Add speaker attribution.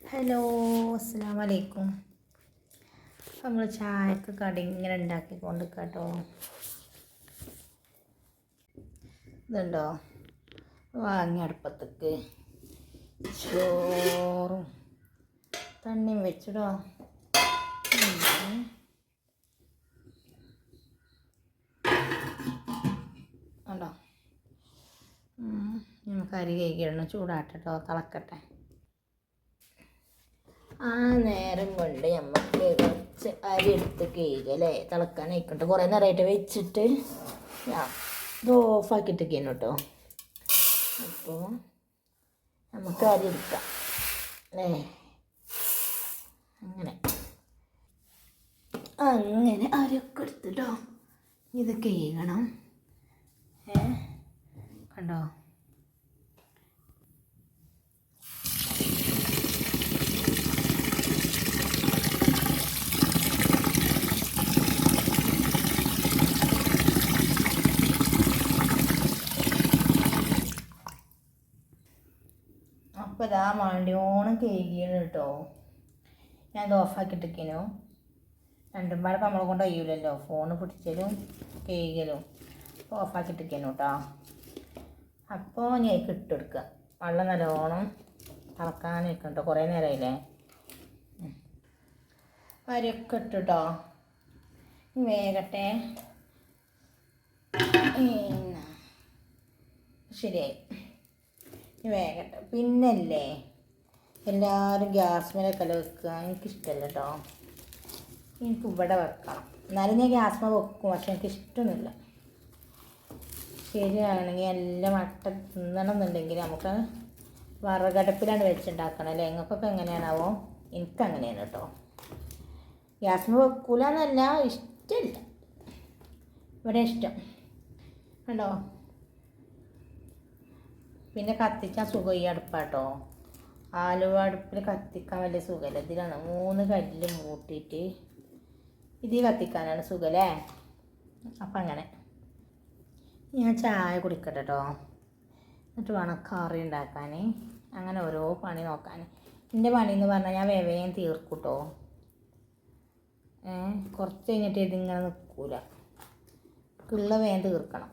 Speaker 1: Hello അസ്സാം വലൈക്കും നമ്മൾ ചായക്ക് കടി ഇങ്ങനെ ഉണ്ടാക്കിക്കൊണ്ട് കേട്ടോ ഇതുണ്ടോ? വാങ്ങി അടുപ്പത്തേക്ക് ചോറും തണ്ണിയും വെച്ചിടോ. ഉണ്ടോ? നമുക്ക് അരി കഴിക്കണം ചൂടാട്ടോ തിളക്കട്ടെ. ആ നേരം കൊണ്ട് നമുക്ക് കുറച്ച് അരി എടുത്ത് കേൾക്കുക അല്ലേ? തിളക്കാൻ ആയിക്കോട്ടെ കുറേ നേരമായിട്ട് വെച്ചിട്ട് ഇത് ഓഫാക്കിയിട്ട് കഴിഞ്ഞു കേട്ടോ അപ്പോൾ നമുക്ക് അരി എടുക്കാം അല്ലേ? അങ്ങനെ. അങ്ങനെ അരിയൊക്കെ എടുത്തിട്ടോ ഇത് കേൾക്കണം ഏ? കണ്ടോ? അപ്പോൾ ഇതാ മണ്ടിയോണം കേൾക്കുകയാണ് കേട്ടോ ഞാൻ ഓഫാക്കിയിട്ടിരിക്കനു രണ്ടും പാടെ നമ്മളെ കൊണ്ട് കഴിയൂലല്ലോ. ഫോണ് പിടിച്ചലും കേൾക്കലും അപ്പോൾ ഓഫാക്കിയിട്ടിരിക്കനു കേട്ടോ അപ്പോൾ ഞാൻ ഇട്ടെടുക്കുക വെള്ളം നല്ലോണം തിളക്കാൻ കേട്ടോ കുറേ നേരമായില്ലേ ഉം. ഇട്ടു കേട്ടോ വേഗട്ടെ. ശരിയായി. വേഗട്ടെ പിന്നല്ലേ? എല്ലാവരും ഗ്യാസ് മേലൊക്കെ വെക്കുക. എനിക്കിഷ്ടമല്ല കേട്ടോ എനിക്ക് ഇവിടെ വെക്കണം. എന്നാലും ഞാൻ ഗ്യാസ് മേലെ വെക്കും പക്ഷെ എനിക്ക് ഇഷ്ടമൊന്നുമില്ല ശരിയാണെങ്കിൽ എല്ലാം മട്ട തിന്നണം എന്നുണ്ടെങ്കിൽ നമുക്ക് വറകടപ്പിലാണ് വെച്ചുണ്ടാക്കണം അല്ലേ? നിങ്ങൾക്കൊക്കെ എങ്ങനെയാണാവോ? എനിക്ക് അങ്ങനെയാണ് കേട്ടോ ഗ്യാസ് മേൽ വെക്കൂല എന്നല്ല ഇഷ്ടമില്ല. ഇവിടെ ഇഷ്ടം. കണ്ടോ? പിന്നെ കത്തിക്കാൻ സുഖം ഈ അടുപ്പാട്ടോ. ആലുവ അടുപ്പിൽ കത്തിക്കാൻ വലിയ സുഖമല്ല. ഇതിലാണ് മൂന്ന് കല്ല് മൂട്ടിയിട്ട് ഇതിൽ കത്തിക്കാനാണ് സുഖമല്ലേ? അപ്പം അങ്ങനെ. ഞാൻ ചായ കുടിക്കട്ടെ കേട്ടോ എന്നിട്ട് വേണം കറി ഉണ്ടാക്കാൻ. അങ്ങനെ ഓരോ പണി നോക്കാൻ. എന്റെ പണി എന്ന് പറഞ്ഞാൽ ഞാൻ വേവേം തീർക്കൂട്ടോ. കുറച്ച് കഴിഞ്ഞിട്ട് ഇതിങ്ങനെ നിൽക്കൂല. ഉള്ള വേഗം തീർക്കണം.